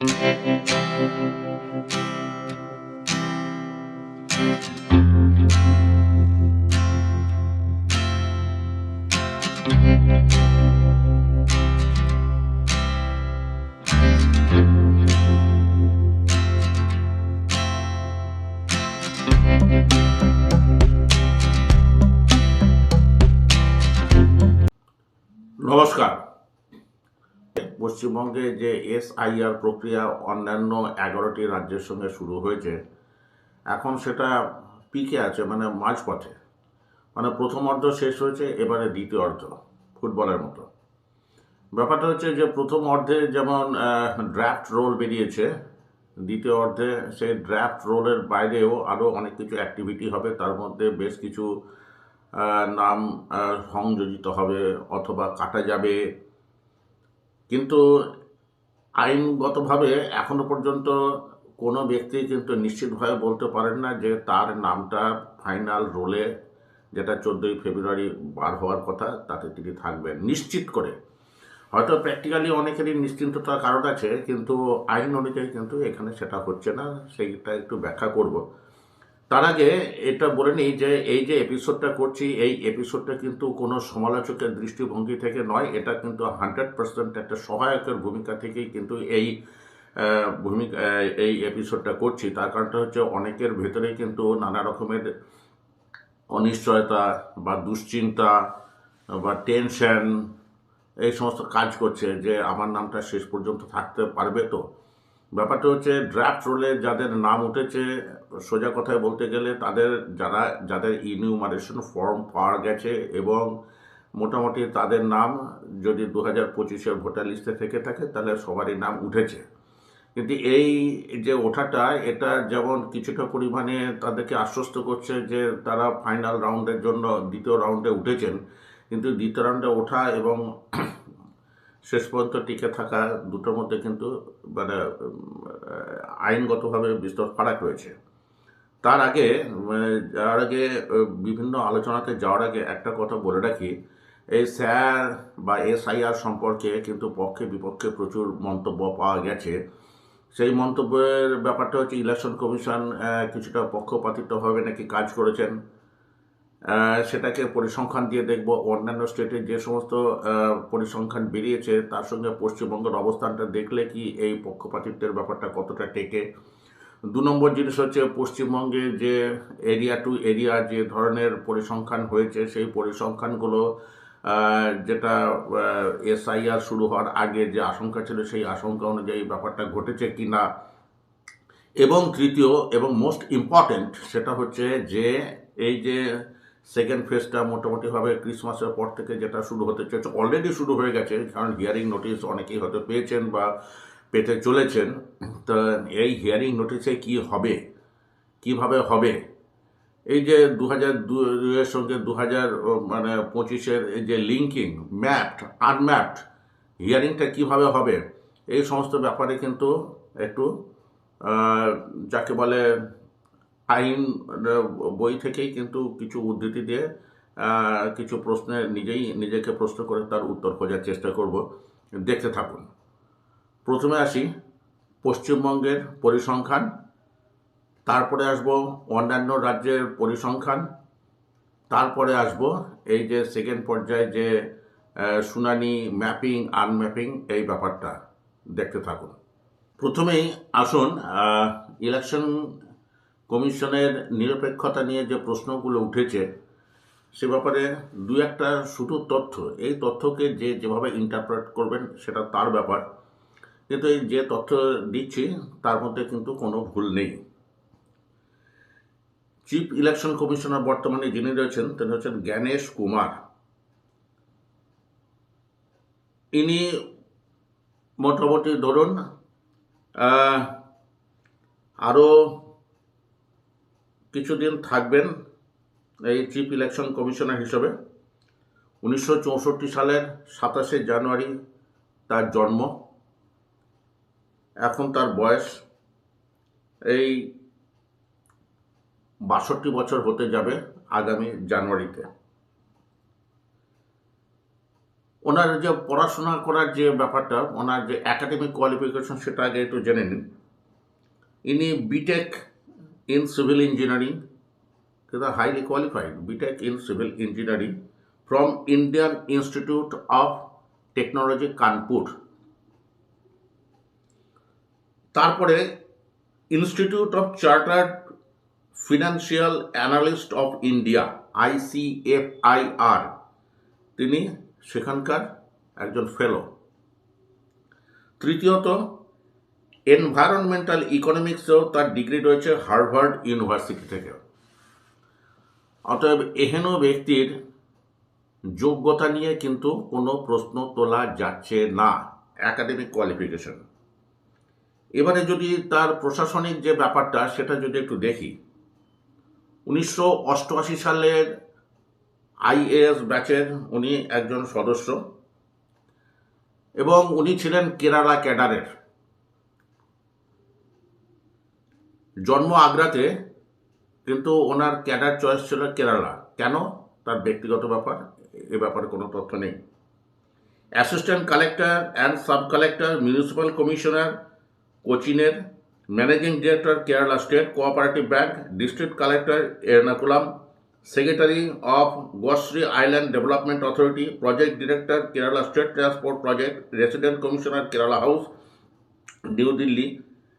Thank you. পশ্চিমবঙ্গে যে SIR প্রক্রিয়া অন্যান্য এগারোটি রাজ্যের সঙ্গে শুরু হয়েছে, এখন সেটা পিকে আছে মানে মাঝপথে। মানে প্রথম অর্ধ শেষ হয়েছে, এবারে দ্বিতীয় অর্ধ, ফুটবলের মতো। ব্যাপারটা হচ্ছে যে প্রথম অর্ধে যেমন ড্রাফট রোল বেরিয়েছে, দ্বিতীয় অর্ধে সেই ড্রাফট রোলের বাইরেও আরও অনেক কিছু অ্যাক্টিভিটি হবে, তার মধ্যে বেশ কিছু নাম সংযোজিত হবে, অথবা কাটা যাবে কিন্তু আইনগতভাবে এখনও পর্যন্ত কোনো ব্যক্তি কিন্তু নিশ্চিতভাবে বলতে পারেন না যে তার নামটা ফাইনাল রোলে যেটা চোদ্দোই ফেব্রুয়ারি বার হওয়ার কথা, তাতে তিনি থাকবেন নিশ্চিত করে। হয়তো প্র্যাকটিক্যালি অনেকেরই নিশ্চিন্ততার কারণ আছে, কিন্তু আইন অনুযায়ী কিন্তু এখানে সেটা হচ্ছে না, সেইটা একটু ব্যাখ্যা করব। তার আগে এটা বলে নিই যে এই যে এপিসোডটা করছি, এই এপিসোডটা কিন্তু কোনো সমালোচকের দৃষ্টিভঙ্গি থেকে নয়। এটা কিন্তু হান্ড্রেড পার্সেন্ট একটা সহায়কের ভূমিকা থেকেই কিন্তু এই ভূমিকা এই এপিসোডটা করছি। তার কারণটা হচ্ছে অনেকের ভেতরেই কিন্তু নানা রকমের অনিশ্চয়তা বা দুশ্চিন্তা বা টেনশন এই সমস্ত কাজ করছে যে আমার নামটা শেষ পর্যন্ত থাকতে পারবে তো। ব্যাপারটা হচ্ছে ড্রাফট রোলে যাদের নাম উঠেছে, সোজা কথায় বলতে গেলে তাদের যারা, যাদের ইনিউমারেশন ফর্ম পাওয়া গেছে এবং মোটামুটি তাদের নাম যদি দু হাজার পঁচিশের ভোটার লিস্টে থেকে থাকে তাহলে সবারই নাম উঠেছে। কিন্তু এই যে ওঠাটা, এটা যেমন কিছুটা পরিমাণে তাদেরকে আশ্বস্ত করছে যে তারা ফাইনাল রাউন্ডের জন্য দ্বিতীয় রাউন্ডে উঠেছেন, কিন্তু দ্বিতীয় রাউন্ডে ওঠা এবং শেষ পর্যন্ত টিকে থাকা দুটোর মধ্যে কিন্তু মানে আইনগতভাবে বিস্তর ফারাক রয়েছে। তার আগে যাওয়ার আগে বিভিন্ন আলোচনাতে যাওয়ার আগে একটা কথা বলে রাখি। এই স্যার বা এসআইআর সম্পর্কে কিন্তু পক্ষে বিপক্ষে প্রচুর মন্তব্য পাওয়া গেছে। সেই মন্তব্যের ব্যাপারটা হচ্ছে, ইলেকশন কমিশন কিছুটা পক্ষপাতিত্বভাবে নাকি কাজ করেছেন। সেটাকে পরিসংখ্যান দিয়ে দেখব। অন্যান্য স্টেটে যে সমস্ত পরিসংখ্যান বেরিয়েছে, তার সঙ্গে পশ্চিমবঙ্গের অবস্থানটা দেখলে কি এই পক্ষপাতিত্বের ব্যাপারটা কতটা টেকে? দু নম্বর জিনিস হচ্ছে পশ্চিমবঙ্গে যে এরিয়া টু এরিয়া যে ধরনের পরিসংখ্যান হয়েছে, সেই পরিসংখ্যানগুলো যেটা এসআইআর শুরু হওয়ার আগে যে আশঙ্কা ছিল, সেই আশঙ্কা অনুযায়ী ব্যাপারটা ঘটেছে কি না এবং তৃতীয় এবং মোস্ট ইম্পর্ট্যান্ট সেটা হচ্ছে যে, এই যে সেকেন্ড ফেজটা মোটামুটিভাবে ক্রিসমাসের পর থেকে যেটা শুরু হতে চলেছে। অলরেডি শুরু হয়ে গেছে, কারণ হিয়ারিং নোটিশ অনেকেই হয়তো পেয়েছেন বা পেতে চলেছেন। তো এই হিয়ারিং নোটিশে কি হবে? কীভাবে হবে? এই যে দু হাজার দুইয়ের সঙ্গে দু হাজার মানে পঁচিশের এই যে লিঙ্কিং ম্যাপড আনম্যাপড হিয়ারিংটা কীভাবে হবে? এই সমস্ত ব্যাপারে কিন্তু একটু যাকে বলে আইন বই থেকেই কিন্তু কিছু উদ্ধৃতি দিয়ে কিছু প্রশ্নে নিজেই নিজেকে প্রশ্ন করে তার উত্তর খোঁজার চেষ্টা করব। দেখতে থাকুন। প্রথমে আসি, পশ্চিমবঙ্গের পরিসংখ্যান। তারপরে আসব অন্যান্য রাজ্যের পরিসংখ্যান। তারপরে আসব এই যে সেকেন্ড পর্যায়ে যে শুনানি ম্যাপিং আনম্যাপিং এই ব্যাপারটা। দেখতে থাকুন। প্রথমেই আসুন ইলেকশন কমিশনের নিরপেক্ষতা নিয়ে যে প্রশ্নগুলো উঠেছে, সে ব্যাপারে দু একটা শুধু তথ্য। এই তথ্যকে যে যেভাবে ইন্টারপ্রেট করবেন, সেটা তার ব্যাপার। কিন্তু এই যে তথ্য দিচ্ছি, তার মধ্যে কিন্তু কোনো ভুল নেই। চিফ ইলেকশন কমিশনার বর্তমানে যিনি রয়েছেন, তিনি হচ্ছেন জ্ঞানেশ কুমার। ইনি মোটামুটি ধরুন আরও কিছুদিন থাকবেন এই চিফ ইলেকশন কমিশনার হিসেবে। উনিশশো চৌষট্টি সালের সাতাশে জানুয়ারি তার জন্ম। এখন তার বয়স এই বাষট্টি বছর হতে যাবে আগামী জানুয়ারিতে। ওনার যে পড়াশোনা করার যে ব্যাপারটা, ওনার যে একাডেমিক কোয়ালিফিকেশন সেটা আগে একটু জেনে নিন। ইনি বিটেক ইন সিভিল ইঞ্জিনিয়ারিং কিন্তু highly qualified BTech in civil engineering from Indian Institute of Technology Kanpur তারপরে Institute of Chartered Financial Analyst of India ICFAI তিনি সেখানকার একজন ফেলো তৃতীয়ত এনভায়রনমেন্টাল ইকোনমিক্সেও তার ডিগ্রি রয়েছে হার্ভার্ড ইউনিভার্সিটি থেকে। অতএব এহেন ব্যক্তির যোগ্যতা নিয়ে কিন্তু কোনো প্রশ্ন তোলা যাচ্ছে না একাডেমিক কোয়ালিফিকেশন এবারে যদি তার প্রশাসনিক যে ব্যাপারটা, সেটা যদি একটু দেখি। উনিশশো অষ্টআশি সালের আইএএস ব্যাচের উনি একজন সদস্য এবং উনি ছিলেন কেরালা ক্যাডারের। জন্ম আগ্রাতে কিন্তু ওনার ক্যাডার চয়েস ছিল কেরালা। কেন? তার ব্যক্তিগত ব্যাপার, এ ব্যাপারে কোনো তথ্য নেই। Assistant collector and sub collector municipal commissioner, কোচিনের managing director, Kerala state cooperative bank, district collector, Ernakulam, secretary of Goshree island development authority, project director, Kerala state transport project, resident commissioner, Kerala house, new Delhi.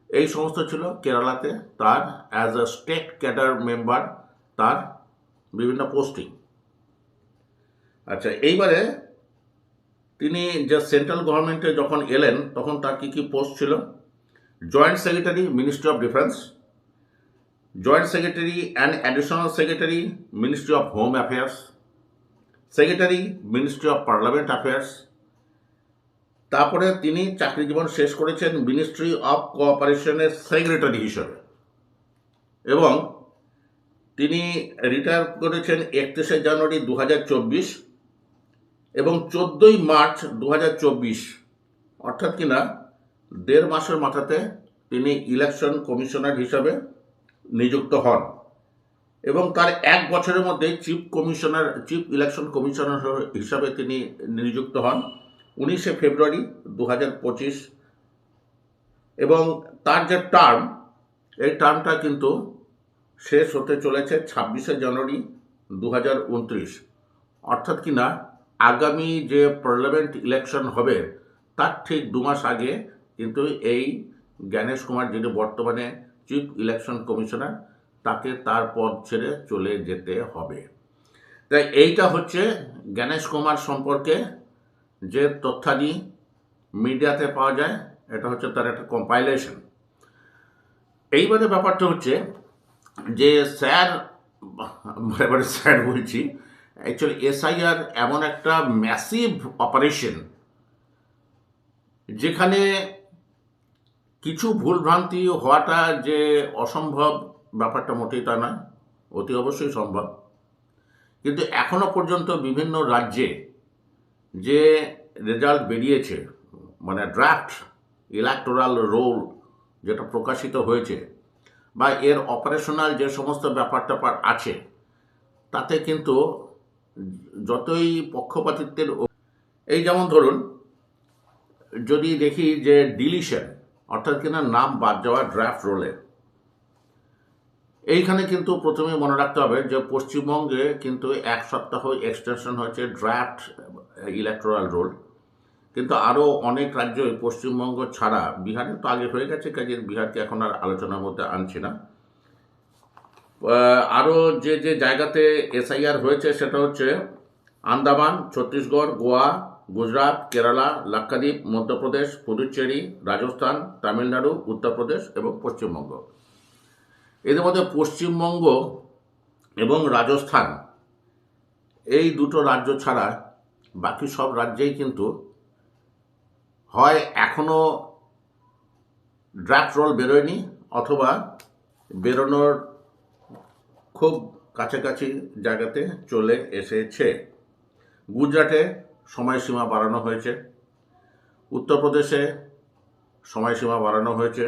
এই সমস্ত ছিল কেরালাতে তার as a state cadre member তার বিভিন্ন posting আচ্ছা এইবারে তিনি যে সেন্ট্রাল গভর্নমেন্টে যখন এলেন, তখন তার কী কী পোস্ট ছিল? Joint secretary ministry of defence joint secretary and additional secretary ministry of home affairs secretary ministry of parliament affairs তারপরে তিনি চাকরি জীবন শেষ করেছেন মিনিস্ট্রি অফ কোঅপারেশনের সেক্রেটারি হিসেবে। এবং তিনি রিটায়ার করেছেন একত্রিশে জানুয়ারি দু হাজার চব্বিশ এবং চোদ্দোই মার্চ দু হাজার চব্বিশ। অর্থাৎ কিনা দেড় মাসের মাথাতে তিনি ইলেকশন কমিশনার হিসাবে নিযুক্ত হন। এবং তার এক বছরের মধ্যে chief commissioner chief election commissioner হিসাবে তিনি নিযুক্ত হন। উনিশে ফেব্রুয়ারি দু এবং তার যে টার্ম এই টার্মটা কিন্তু শেষ হতে চলেছে ছাব্বিশে জানুয়ারি দু হাজার উনত্রিশ। অর্থাৎ কিনা আগামী যে পার্লামেন্ট ইলেকশন হবে, তার ঠিক দু মাস আগে কিন্তু এই জ্ঞানেশ কুমার, যিনি বর্তমানে চিফ ইলেকশন কমিশনার তাকে তার পদ ছেড়ে চলে যেতে হবে। তাই এইটা হচ্ছে জ্ঞানেশ কুমার সম্পর্কে যে তথ্যাদি মিডিয়াতে পাওয়া যায়, এটা হচ্ছে তার একটা কম্পাইলেশন এইবারে ব্যাপারটা হচ্ছে যে স্যার এবারে স্যার বলছি অ্যাকচুয়ালি এসআইআর এমন একটা ম্যাসিভ অপারেশন যেখানে কিছু ভুলভ্রান্তি হওয়াটা যে অসম্ভব ব্যাপারটা মোটেই তা নয়, অতি অবশ্যই সম্ভব। কিন্তু এখনও পর্যন্ত বিভিন্ন রাজ্যে যে রেজাল্ট বেরিয়েছে মানে ড্রাফট ইলেকটোরাল রোল যেটা প্রকাশিত হয়েছে বা এর অপারেশনাল যে সমস্ত ব্যাপার ট্যাপার আছে, তাতে কিন্তু যতই পক্ষপাতিত্বের এই যেমন ধরুন, যদি দেখি যে ডিলিশন অর্থাৎ কিনা নাম বাদ যাওয়া ড্রাফট রোলে এইখানে কিন্তু প্রথমে মনে রাখতে হবে যে পশ্চিমবঙ্গে কিন্তু এক সপ্তাহ এক্সটেনশন হয়েছে ড্রাফট ইলেকট্রাল রোল কিন্তু আরও অনেক রাজ্যই পশ্চিমবঙ্গ ছাড়া বিহারে তো আগে হয়ে গেছে, কাজে বিহারকে এখন আর আলোচনার মধ্যে আনছি না। আরও যে যে জায়গাতে এসআইআর হয়েছে সেটা হচ্ছে আন্দামান, ছত্তিশগড়, গোয়া, গুজরাট, কেরালা, লাক্ষাদ্বীপ, মধ্যপ্রদেশ, পুদুচেরি, রাজস্থান, তামিলনাড়ু, উত্তরপ্রদেশ এবং পশ্চিমবঙ্গ। এদের মধ্যে পশ্চিমবঙ্গ এবং রাজস্থান এই দুটো রাজ্য ছাড়া বাকি সব রাজ্যেই কিন্তু হয় এখনও ড্রাফট রোল বেরোয়নি অথবা বেরোনোর খুব কাছাকাছি জায়গাতে চলে এসেছে। গুজরাটে সময়সীমা বাড়ানো হয়েছে। উত্তরপ্রদেশে সময়সীমা বাড়ানো হয়েছে।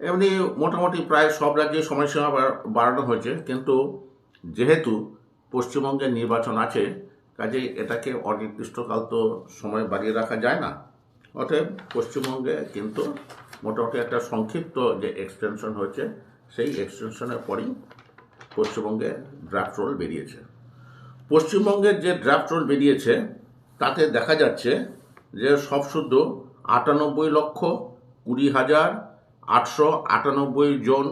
এমনি মোটামুটি প্রায় সব রাজ্যে সময়সীমা বাড়ানো হয়েছে। কিন্তু যেহেতু পশ্চিমবঙ্গের নির্বাচন আছে কাজেই এটাকে অনির্দিষ্টকাল তো সময় বাড়িয়ে রাখা যায় না। অতএব পশ্চিমবঙ্গে কিন্তু মোটামুটি একটা সংক্ষিপ্ত যে এক্সটেনশন হয়েছে, সেই এক্সটেনশনের পরেই পশ্চিমবঙ্গে ড্রাফট রোল বেরিয়েছে। পশ্চিমবঙ্গের যে ড্রাফট রোল বেরিয়েছে, তাতে দেখা যাচ্ছে যে সব শুদ্ধ আটানব্বই লক্ষ কুড়ি হাজার আটশো আটানব্বই জন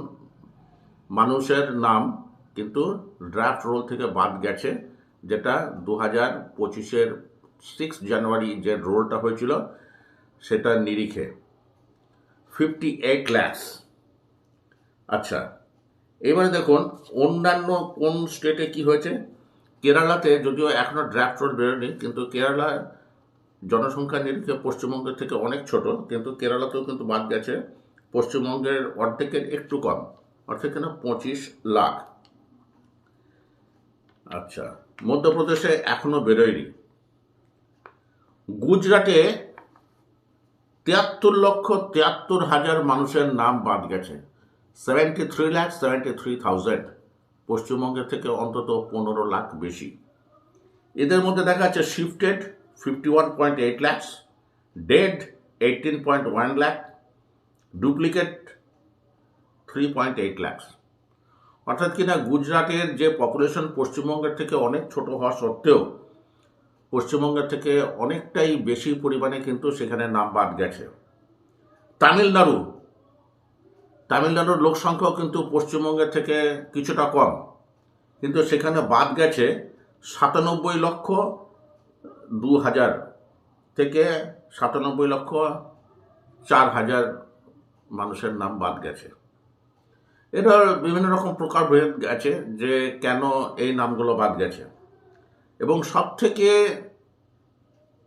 মানুষের নাম কিন্তু ড্রাফট রোল থেকে বাদ গেছে। যেটা দু হাজার পঁচিশের সিক্স জানুয়ারি যে রোলটা হয়েছিল সেটার নিরিখে। ফিফটি এইট ল্যাক্স আচ্ছা এবারে দেখুন, অন্যান্য কোন স্টেটে কি হয়েছে? কেরালাতে যদিও এখনও ড্রাফট রোল বেরোয়নি, কিন্তু কেরালা জনসংখ্যা নিরিখে পশ্চিমবঙ্গের থেকে অনেক ছোট, কিন্তু কেরালাতেও কিন্তু বাদ গেছে। পশ্চিমবঙ্গের অর্ধেকের একটু কম অর্থাৎ কিনা? পঁচিশ লাখ। আচ্ছা মধ্যপ্রদেশে এখনও বেরোয়নি। গুজরাটে তিয়াত্তর লক্ষ তিয়াত্তর হাজার মানুষের নাম বাদ গেছে। Seventy three lakh seventy three thousand পশ্চিমবঙ্গের থেকে অন্তত পনেরো লাখ বেশি। এদের মধ্যে দেখা যাচ্ছে shifted fifty one point eight lakhs dead eighteen point one lakh duplicate three point eight lakhs অর্থাৎ কিনা গুজরাটের যে পপুলেশন পশ্চিমবঙ্গের থেকে অনেক ছোট হওয়া সত্ত্বেও পশ্চিমবঙ্গের থেকে অনেকটাই বেশি পরিমাণে কিন্তু সেখানে নাম বাদ গেছে। তামিলনাড়ু, তামিলনাড়ুর লোক সংখ্যাও কিন্তু পশ্চিমবঙ্গের থেকে কিছুটা কম, কিন্তু সেখানে বাদ গেছে সাতানব্বই লক্ষ দু হাজার থেকে সাতানব্বই লক্ষ চার হাজার মানুষের নাম বাদ গেছে। এটার বিভিন্ন রকম প্রকারভেদ গেছে যে কেন এই নামগুলো বাদ গেছে। এবং সব থেকে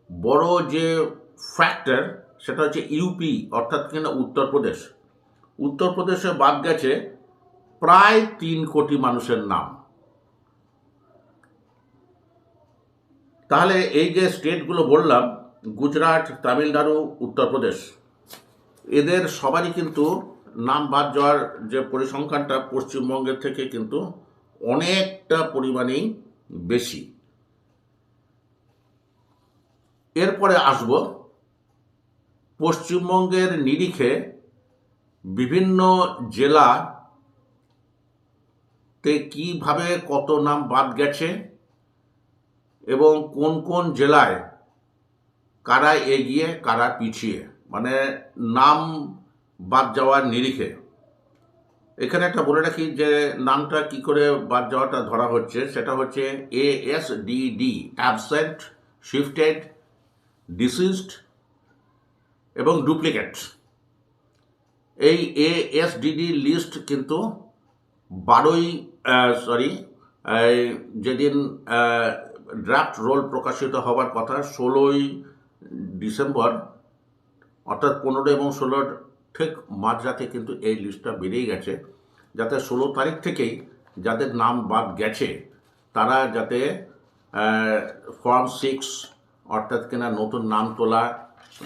বড় যে ফ্যাক্টর সেটা হচ্ছে ইউপি অর্থাৎ কিনা উত্তরপ্রদেশ উত্তরপ্রদেশে বাদ গেছে প্রায় তিন কোটি মানুষের নাম। তাহলে এই যে স্টেটগুলো বললাম, গুজরাট, তামিলনাড়ু উত্তরপ্রদেশ এদের সবারই কিন্তু নাম বাদ যাওয়ার যে পরিসংখ্যানটা পশ্চিমবঙ্গের থেকে কিন্তু অনেকটা পরিমাণেই বেশি। এরপরে আসব পশ্চিমবঙ্গের নিরিখে বিভিন্ন জেলাতে কীভাবে কত নাম বাদ গেছে এবং কোন কোন জেলায় কারা এগিয়ে, কারা পিছিয়ে। মানে নাম বাদ যাওয়ার নিরিখে। এখানে একটা বলে রাখি যে, নামটা কি করে বাদ যাওয়াটা ধরা হচ্ছে, সেটা হচ্ছে A S D D absent shifted deceased এবং ডুপ্লিকেট এই এ এস ডিডি লিস্ট কিন্তু বারোই সরি যেদিন ড্রাফট রোল প্রকাশিত হবার কথা, ষোলোই ডিসেম্বর, অর্থাৎ পনেরো এবং ষোলোর ঠিক মাঝরাতে কিন্তু এই লিস্টটা বেরিয়ে গেছে। যাতে ষোলো তারিখ থেকেই যাদের নাম বাদ গেছে, তারা যাতে ফর্ম সিক্স অর্থাৎ কিনা নতুন নাম তোলা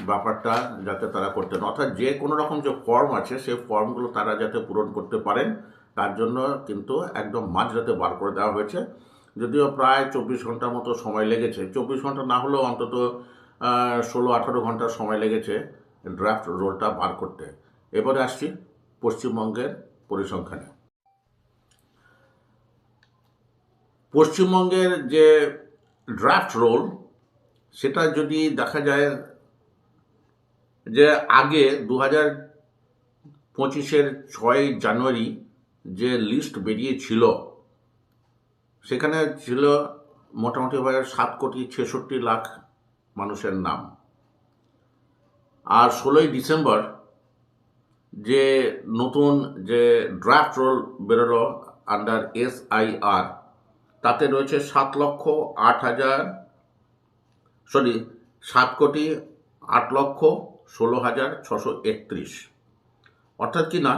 ব্যাপারটা যাতে তারা করতেন অর্থাৎ যে কোনো রকম যে ফর্ম আছে সেই ফর্মগুলো তারা যাতে পূরণ করতে পারেন, তার জন্য কিন্তু একদম মাঝরাতে বার করে দেওয়া হয়েছে। যদিও প্রায় চব্বিশ ঘণ্টার মতো সময় লেগেছে। চব্বিশ ঘণ্টা না হলেও অন্তত ষোলো আঠারো ঘণ্টা সময় লেগেছে। ড্রাফট রোলটা বার করতে। এবারে আসছি পশ্চিমবঙ্গের পরিসংখ্যানে। পশ্চিমবঙ্গের যে ড্রাফট রোল সেটা যদি দেখা যায় যে আগে দু হাজার পঁচিশের ছয় জানুয়ারি যে লিস্ট বেরিয়েছিল, সেখানে ছিল মোটামুটি ভাবে সাত কোটি ছেষট্টি লাখ মানুষের নাম। আর ষোলোই ডিসেম্বর যে নতুন যে ড্রাফট রোল বেরোলো আন্ডার এস আই আর তাতে রয়েছে সাত লক্ষ আট হাজার সরি সাত কোটি আট লক্ষ ষোলো হাজার ছশো একত্রিশ। অর্থাৎ কি না,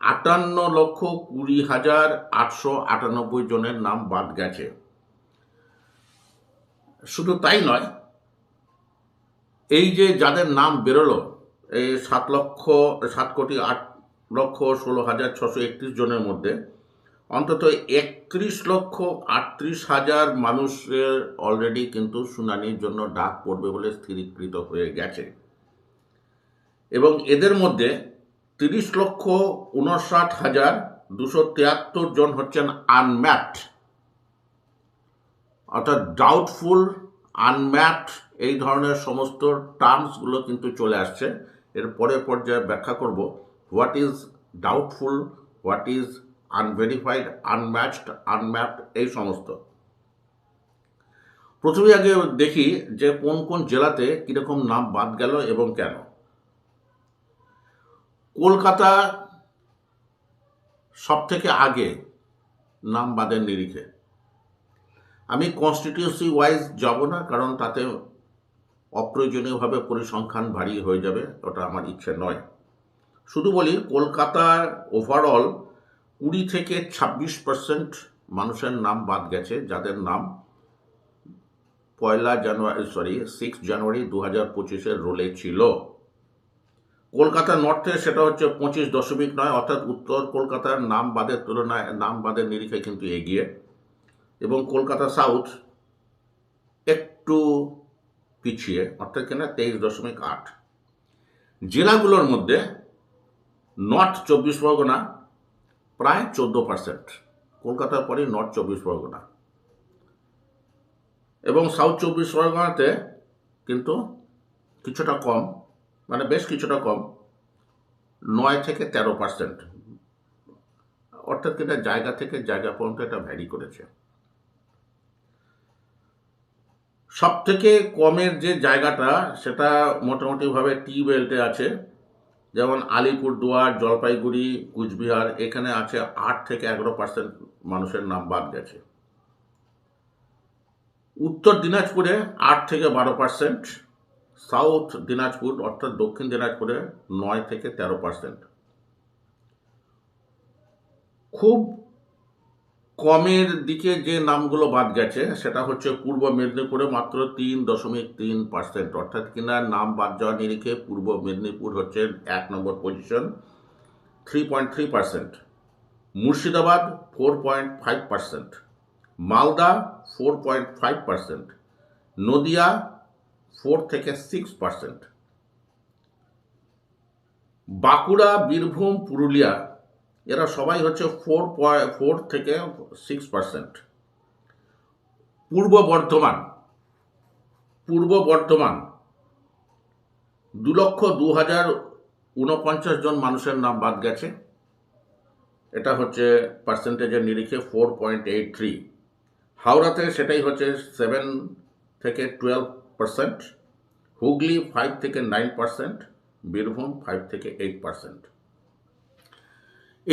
আটান্ন লক্ষ কুড়ি হাজার আটশো আটানব্বই জনের নাম বাদ গেছে। শুধু তাই নয় এই যে যাদের নাম বেরোলো, এই সাত লক্ষ, সাত কোটি আট লক্ষ ষোলো হাজার ছশো একত্রিশ জনের মধ্যে, অন্তত একত্রিশ লক্ষ আটত্রিশ হাজার মানুষের অলরেডি কিন্তু শুনানির জন্য ডাক পড়বে বলে স্থিরীকৃত হয়ে গেছে। এবং এদের মধ্যে তিরিশ লক্ষ উনষাট হাজার দুশো তিয়াত্তর জন হচ্ছেন আনম্যাপড অর্থাৎ ডাউটফুল আনম্যাপড এই ধরনের সমস্ত টার্মসগুলো কিন্তু চলে আসছে। এর পরের পর্যায়ে ব্যাখ্যা করব what is doubtful what is unverified unmatched unmapped এই সমস্ত। প্রথমে আগে দেখি যে কোন কোন জেলাতে কীরকম নাম বাদ গেল এবং কেন। কলকাতা সব থেকে আগে নাম বাদের নিরিখে। আমি কনস্টিটিউন্সি ওয়াইজ যাব না, কারণ তাতে অপ্রয়োজনীয়ভাবে পরিসংখ্যান ভারী হয়ে যাবে, ওটা আমার ইচ্ছে নয়। শুধু বলি, কলকাতার ওভারঅল কুড়ি থেকে ছাব্বিশ পার্সেন্ট মানুষের নাম বাদ গেছে, যাদের নাম পয়লা জানুয়ারি সরি সিক্স জানুয়ারি দু হাজার পঁচিশের রোলে ছিল। কলকাতা নর্থে সেটা হচ্ছে পঁচিশ দশমিক নয়, অর্থাৎ উত্তর কলকাতার নাম বাদের তুলনায়, নাম বাদের নিরিখে কিন্তু এগিয়ে। এবং কলকাতা সাউথ একটু পিছিয়ে, অর্থাৎ কিনা তেইশ দশমিক আট। জেলাগুলোর মধ্যে নর্থ চব্বিশ পরগনা প্রায় চোদ্দ পার্সেন্ট কলকাতার পরেই নর্থ চব্বিশ পরগনা। এবং সাউথ চব্বিশ পরগনাতে কিন্তু কিছুটা কম মানে বেশ কিছুটা কম, নয় থেকে তেরো পার্সেন্ট অর্থাৎ এটা জায়গা থেকে জায়গা পর্যন্ত এটা ভ্যারি করেছে। সব থেকে কমের যে জায়গাটা, সেটা মোটামুটিভাবে টি বেল্টে আছে। যেমন আলিপুরদুয়ার, জলপাইগুড়ি, কুচবিহার, এখানে আছে আট থেকে এগারো পার্সেন্ট মানুষের নাম বাদ গেছে। উত্তর দিনাজপুরে আট থেকে বারো পার্সেন্ট, সাউথ দিনাজপুর, অর্থাৎ দক্ষিণ দিনাজপুরে নয় থেকে তেরো পার্সেন্ট। খুব কমের দিকে যে নামগুলো বাদ গেছে, সেটা হচ্ছে পূর্ব মেদিনীপুরে মাত্র তিন দশমিক তিন পার্সেন্ট। অর্থাৎ কিনা নাম বাদ যাওয়া নিরিখে পূর্ব মেদিনীপুর হচ্ছে এক নম্বর position three point three percent Murshidabad four point five percent Malda four point five percent Nadia four থেকে সিক্স পার্সেন্ট বাঁকুড়া, বীরভূম, পুরুলিয়া এরা সবাই হচ্ছে ফোর ফোর থেকে সিক্স পার্সেন্ট পূর্ব বর্ধমান পূর্ব বর্ধমান দু লক্ষ দু হাজার উনপঞ্চাশ জন মানুষের নাম বাদ গেছে। এটা হচ্ছে পার্সেন্টেজের নিরিখে ফোর পয়েন্ট এইট থ্রি হাওড়াতে সেটাই হচ্ছে সেভেন থেকে টুয়েলভ পার্সেন্ট হুগলি ফাইভ থেকে নাইন পার্সেন্ট বীরভূম ফাইভ থেকে এইট পার্সেন্ট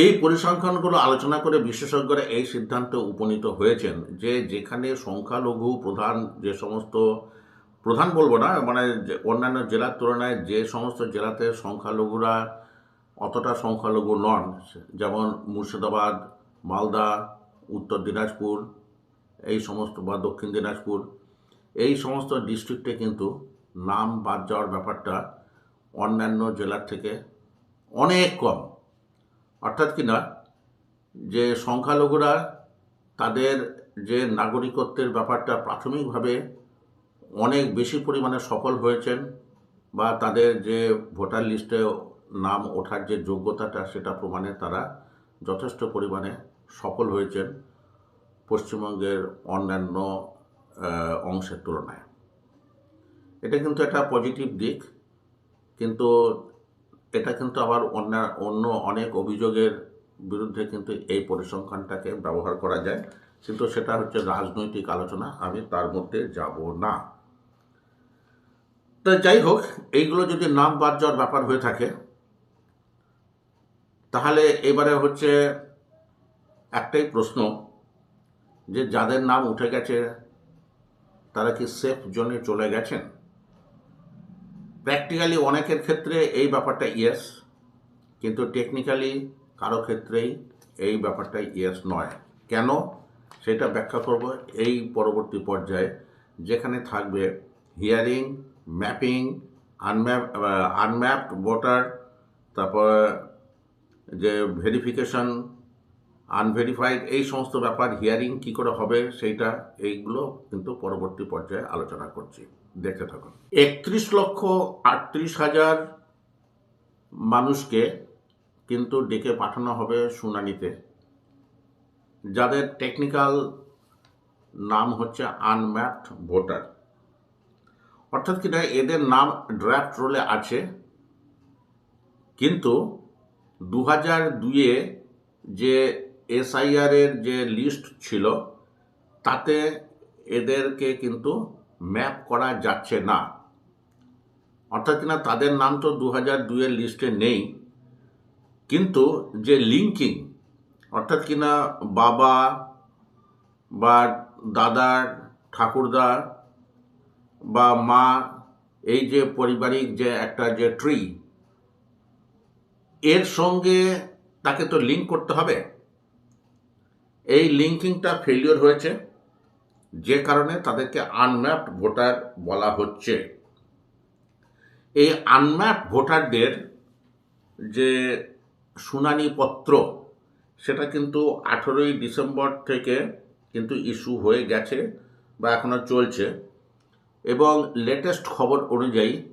এই পরিসংখ্যানগুলো আলোচনা করে বিশেষজ্ঞরা এই সিদ্ধান্তে উপনীত হয়েছেন যে যেখানে সংখ্যালঘু প্রধান যে সমস্ত, প্রধান বলব না মানে অন্যান্য জেলার তুলনায় যে সমস্ত জেলাতে সংখ্যালঘুরা অতটা সংখ্যালঘু নন, যেমন মুর্শিদাবাদ, মালদা, উত্তর দিনাজপুর, এই সমস্ত বা দক্ষিণ দিনাজপুর, এই সমস্ত ডিস্ট্রিক্টে কিন্তু নাম বাদ যাওয়ার ব্যাপারটা অন্যান্য জেলার থেকে অনেক কম। অর্থাৎ কি না, যে সংখ্যালঘুরা তাদের যে নাগরিকত্বের ব্যাপারটা প্রাথমিকভাবে অনেক বেশি পরিমাণে সফল হয়েছেন বা তাদের যে ভোটার লিস্টে নাম ওঠার যে যোগ্যতাটা সেটা প্রমাণে তারা যথেষ্ট পরিমাণে সফল হয়েছেন পশ্চিমবঙ্গের অন্যান্য অংশের তুলনায়। এটা কিন্তু একটা পজিটিভ দিক, কিন্তু এটা কিন্তু আবার অন্য অন্য অনেক অভিযোগের বিরুদ্ধে কিন্তু এই পরিসংখ্যানটাকে ব্যবহার করা যায়। কিন্তু সেটা হচ্ছে রাজনৈতিক আলোচনা, আমি তার মধ্যে যাব না। তা যাই হোক, এইগুলো যদি নাম বাদ যাওয়ার ব্যাপার হয়ে থাকে, তাহলে এবারে হচ্ছে একটাই প্রশ্ন, যে যাদের নাম উঠে গেছে, তারা কি সেফ জোনে চলে গেছেন? প্র্যাকটিক্যালি অনেকের ক্ষেত্রে এই ব্যাপারটা ইয়েস কিন্তু টেকনিক্যালি কারও ক্ষেত্রেই এই ব্যাপারটা ইয়েস নয়। কেন? সেটা ব্যাখ্যা করব এই পরবর্তী পর্যায়ে। যেখানে থাকবে hearing mapping unmap unmapped voter তারপর যে ভেরিফিকেশন আনভেরিফাইড এই সমস্ত ব্যাপার হিয়ারিং কি করে হবে, সেইটা এইগুলো কিন্তু পরবর্তী পর্যায়ে আলোচনা করছি। দেখতে থাকুন। একত্রিশ লক্ষ আটত্রিশ হাজার মানুষকে কিন্তু ডেকে পাঠানো হবে শুনানিতে। যাদের টেকনিক্যাল নাম হচ্ছে আনম্যাপড ভোটার অর্থাৎ কিনা এদের নাম ড্রাফট রোলে আছে। কিন্তু দু হাজার দুইয়ে যে এসআইআর এর যে লিস্ট ছিল, তাতে এদেরকে কিন্তু ম্যাপ করা যাচ্ছে না। অর্থাৎ কিনা তাদের নাম তো দু হাজার দুইয়ের লিস্টে নেই। কিন্তু যে লিঙ্কিং, অর্থাৎ কিনা বাবা বা দাদার ঠাকুরদা বা মা, এই যে পারিবারিক যে একটা যে ট্রি এর সঙ্গে তাকে তো লিঙ্ক করতে হবে। এই লিঙ্কিংটা ফেলিওর হয়েছে। যে কারণে তাদেরকে আনম্যাপড ভোটার বলা হচ্ছে। এই আনম্যাপড ভোটারদের যে শুনানিপত্র সেটা কিন্তু আঠেরোই ডিসেম্বর থেকে কিন্তু ইস্যু হয়ে গেছে বা এখনও চলছে। এবং লেটেস্ট খবর অনুযায়ী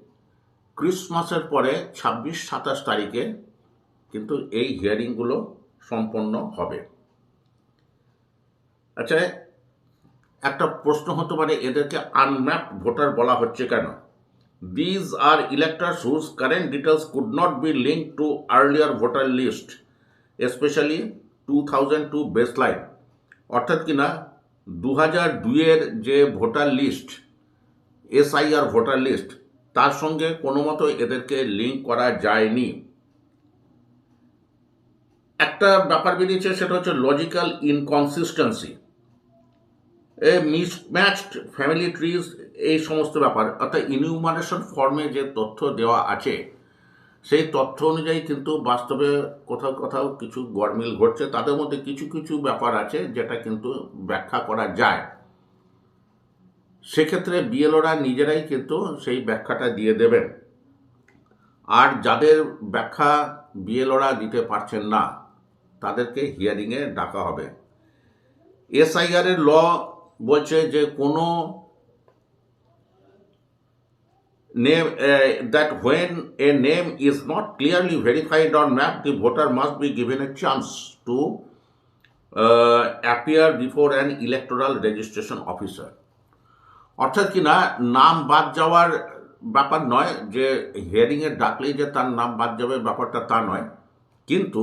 ক্রিসমাসের পরে ছাব্বিশ সাতাশ তারিখে কিন্তু এই হিয়ারিংগুলো সম্পন্ন হবে। আচ্ছা একটা প্রশ্ন হতে পারে, এদেরকে আনম্যাপড ভোটার বলা হচ্ছে কেন? These are electors whose current details could not be link to earlier voter list specially two thousand two baseline অর্থাৎ কিনা দু হাজার দুইয়ের যে voter list SIR voter list তার সঙ্গে কোনো মতো এদেরকে লিঙ্ক করা যায়নি। একটা ব্যাপার বেরিয়েছে, সেটা হচ্ছে logical inconsistency mismatched family trees এই সমস্ত ব্যাপার, অর্থাৎ ইনিউমারেশন ফর্মে যে তথ্য দেওয়া আছে, সেই তথ্য অনুযায়ী কিন্তু বাস্তবে কোথাও কোথাও কিছু গরমিল ঘটছে। তাদের মধ্যে কিছু কিছু ব্যাপার আছে যেটা কিন্তু ব্যাখ্যা করা যায়। সেক্ষেত্রে বিএলওরা নিজেরাই কিন্তু সেই ব্যাখ্যাটা দিয়ে দেবেন। আর যাদের ব্যাখ্যা বিএলওরা দিতে পারছেন না, তাদেরকে হিয়ারিংয়ে ডাকা হবে। এসআইআর এর ল বলছে যে কোনো name that when a name is not clearly verified on map the voter must be given a chance to appear before an electoral registration officer অর্থাৎ কি না, নাম বাদ যাওয়ার ব্যাপার নয় যে হিয়ারিংয়ে ডাকলেই যে তার নাম বাদ যাবে ব্যাপারটা তা নয়। কিন্তু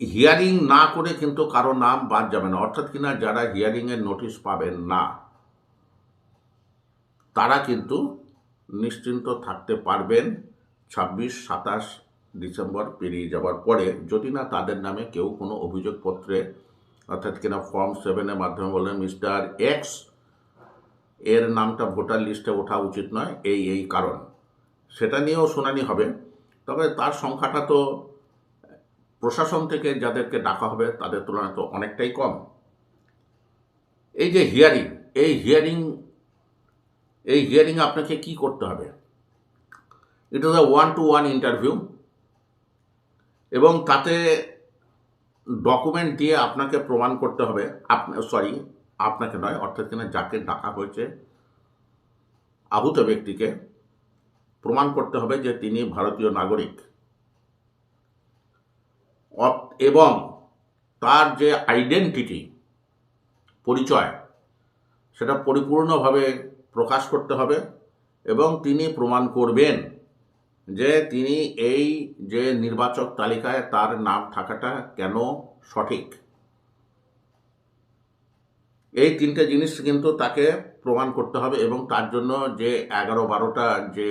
হিয়ারিং না করে কিন্তু কারও নাম বাদ যাবে না। অর্থাৎ কিনা যারা হিয়ারিংয়ের নোটিশ পাবেন না, তারা কিন্তু নিশ্চিন্ত থাকতে পারবেন ছাব্বিশ, সাতাশ ডিসেম্বর পেরিয়ে যাওয়ার পরে। যদি না তাদের নামে কেউ কোনো অভিযোগপত্রে, অর্থাৎ কিনা ফর্ম সেভেনের মাধ্যমে বললেন, মিস্টার এক্স, এর নামটা ভোটার লিস্টে ওঠা উচিত নয়। এই এই কারণ। সেটা নিয়েও শুনানি হবে। তবে তার সংখ্যাটা তো প্রশাসন থেকে যাদেরকে ডাকা হবে, তাদের তুলনায় তো অনেকটাই কম। এই যে হিয়ারিং এই হিয়ারিং এই হিয়ারিং আপনাকে কি করতে হবে? It is a one to one interview এবং তাতে ডকুমেন্ট দিয়ে আপনাকে প্রমাণ করতে হবে। আপনি সরি আপনাকে নয়, অর্থাৎ কিনা যাকে ডাকা হয়েছে, আহুত ব্যক্তিকে প্রমাণ করতে হবে যে তিনি ভারতীয় নাগরিক। এবং তার যে আইডেন্টিটি পরিচয়, সেটা পরিপূর্ণভাবে প্রকাশ করতে হবে এবং তিনি প্রমাণ করবেন যে তিনি এই যে নির্বাচক তালিকায় তার নাম থাকাটা কেন সঠিক। এই তিনটে জিনিস কিন্তু তাকে প্রমাণ করতে হবে এবং তার জন্য যে এগারো বারোটা যে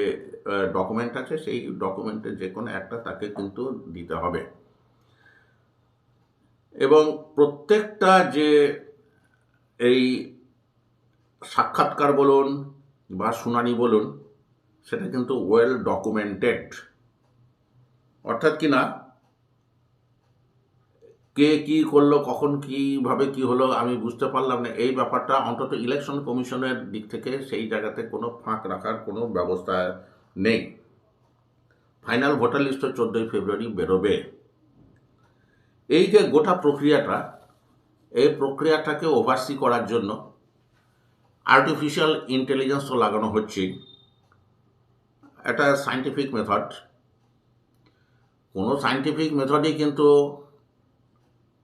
ডকুমেন্ট আছে, সেই ডকুমেন্টের যে কোনো একটা তাকে কিন্তু দিতে হবে। এবং প্রত্যেকটা যে এই সাক্ষাৎকার বলুন বা শুনানি বলুন, সেটা কিন্তু ওয়েল ডকুমেন্টেড অর্থাৎ কি না? কে কি করল, কখন কীভাবে কি হলো, আমি বুঝতে পারলাম না। এই ব্যাপারটা অন্তত ইলেকশন কমিশনের দিক থেকে সেই জায়গাতে কোনো ফাঁক রাখার কোনো ব্যবস্থা নেই। ফাইনাল ভোটার লিস্ট চোদ্দোই ফেব্রুয়ারি বেরোবে। এই যে গোটা প্রক্রিয়াটা, এই প্রক্রিয়াটাকে ওভারসি করার জন্য আর্টিফিশিয়াল ইন্টেলিজেন্স তো লাগানো হচ্ছেই এটা সাইন্টিফিক মেথড কোনো সাইন্টিফিক মেথডই কিন্তু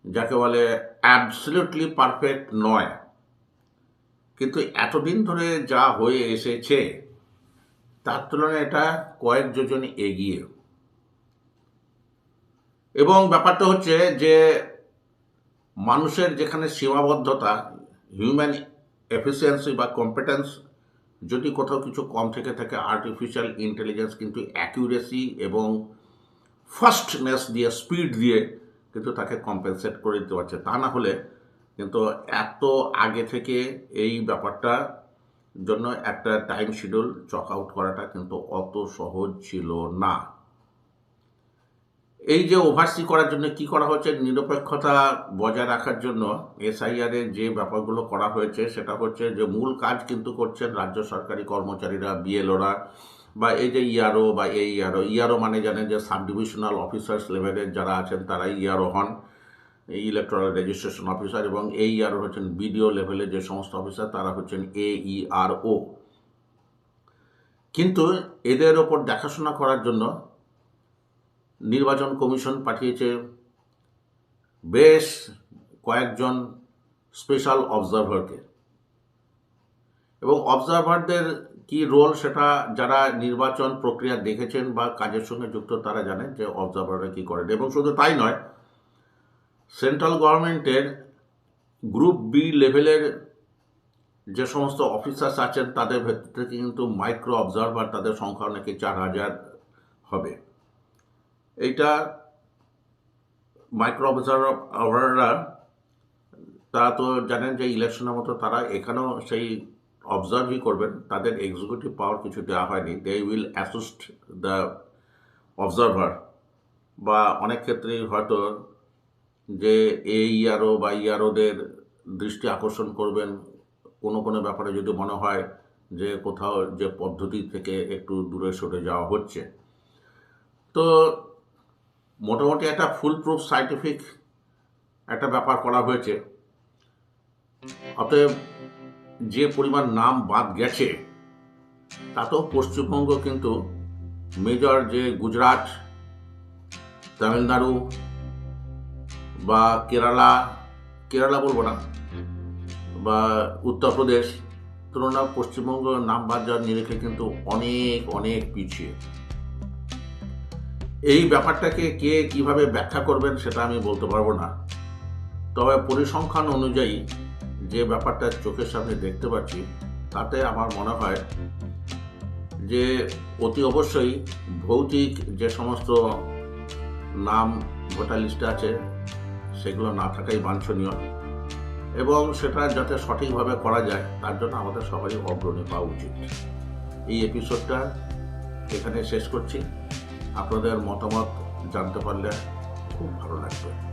যাকে বলে অ্যাবসলিউটলি পারফেক্ট নয়। কিন্তু এতদিন ধরে যা হয়ে এসেছে, তার তুলনায় এটা কয়েক যোজন এগিয়ে। এবং ব্যাপারটা হচ্ছে যে মানুষের যেখানে সীমাবদ্ধতা হিউম্যান এফিসিয়েন্সি বা কম্পিটেন্স যদি কোথাও কিছু কম থেকে থাকে আর্টিফিশিয়াল ইন্টেলিজেন্স কিন্তু অ্যাকিউরেসি এবং ফাস্টনেস দিয়ে স্পিড দিয়ে কিন্তু তাকে কম্পেনসেট করে দিতে পারছে। তা না হলে কিন্তু এত আগে থেকে এই ব্যাপারটা জন্য একটা টাইম শিডিউল চক আউট করাটা কিন্তু অত সহজ ছিল না। এই যে ওভারসি করার জন্য কি করা হচ্ছে, নিরপেক্ষতা বজায় রাখার জন্য এসআইআর এর যে ব্যাপারগুলো করা হয়েছে, সেটা হচ্ছে যে মূল কাজ কিন্তু করছেন রাজ্য সরকারি কর্মচারীরা বিএলওরা বা এই যে ইআরও বা এই ইআরও ইআরও মানে জানেন যে সাব ডিভিশনাল অফিসার্স লেভেলের যারা আছেন তারাই ইআরও হন ইলেকট্রাল রেজিস্ট্রেশন অফিসার এবং এই ইআরও হচ্ছেন বিডিও লেভেলের যে সমস্ত অফিসার তারা হচ্ছেন এ ইআরও কিন্তু এদের ওপর দেখাশোনা করার জন্য নির্বাচন কমিশন পাঠিয়েছে। বেশ কয়েকজন স্পেশাল অবজারভারকে এবং অবজারভারদের কি রোল সেটা যারা নির্বাচন প্রক্রিয়া দেখেছেন বা কাজের সঙ্গে যুক্ত তারা জানেন যে অবজারভাররা কি করেন। এবং শুধু তাই নয় সেন্ট্রাল গভর্নমেন্টের গ্রুপ বি লেভেলের যে সমস্ত অফিসার্স আছেন, তাদের থেকে কিন্তু মাইক্রো অবজারভার তাদের সংখ্যা নাকি চার হাজার হবে। এইটা মাইক্রো অবজারভাররা তারা তো জানেন যে ইলেকশনের মতো তারা এখানেও সেই অবজার্ভই করবেন, তাদের এক্সিকিউটিভ পাওয়ার কিছু দেওয়া হয়নি। They will assist the observer বা অনেক ক্ষেত্রেই হয়তো যে এ ইয়ারও বা ইয়ারোদের দৃষ্টি আকর্ষণ করবেন, কোনো কোনো ব্যাপারে যদি মনে হয় যে কোথাও যে পদ্ধতি থেকে একটু দূরে সরে যাওয়া হচ্ছে। তো মোটামুটি একটা ফুল প্রুফ সাইন্টিফিক একটা ব্যাপার করা হয়েছে। অতএব যে পরিমাণ নাম বাদ গেছে, তাতেও পশ্চিমবঙ্গ কিন্তু মেজর যে গুজরাট, তামিলনাড়ু বা কেরালা কেরালা বলব না, বা উত্তরপ্রদেশ তুলনা পশ্চিমবঙ্গ নাম বাদ যাওয়ার নিরিখে কিন্তু অনেক অনেক পিছিয়ে। এই ব্যাপারটাকে কে কীভাবে ব্যাখ্যা করবেন সেটা আমি বলতে পারব না। তবে পরিসংখ্যান অনুযায়ী যে ব্যাপারটা চোখের সামনে দেখতে পাচ্ছি, তাতে আমার মনে হয় যে অতি অবশ্যই ভৌতিক যে সমস্ত নাম ভোটার লিস্টে আছে, সেগুলো না থাকাই বাঞ্ছনীয় এবং সেটা যাতে সঠিকভাবে করা যায়, তার জন্য আমাদের সবাই অগ্রণী পাওয়া উচিত। এই এপিসোডটা এখানে শেষ করছি। আপনাদের মতামত জানতে পারলে খুব ভালো লাগবে।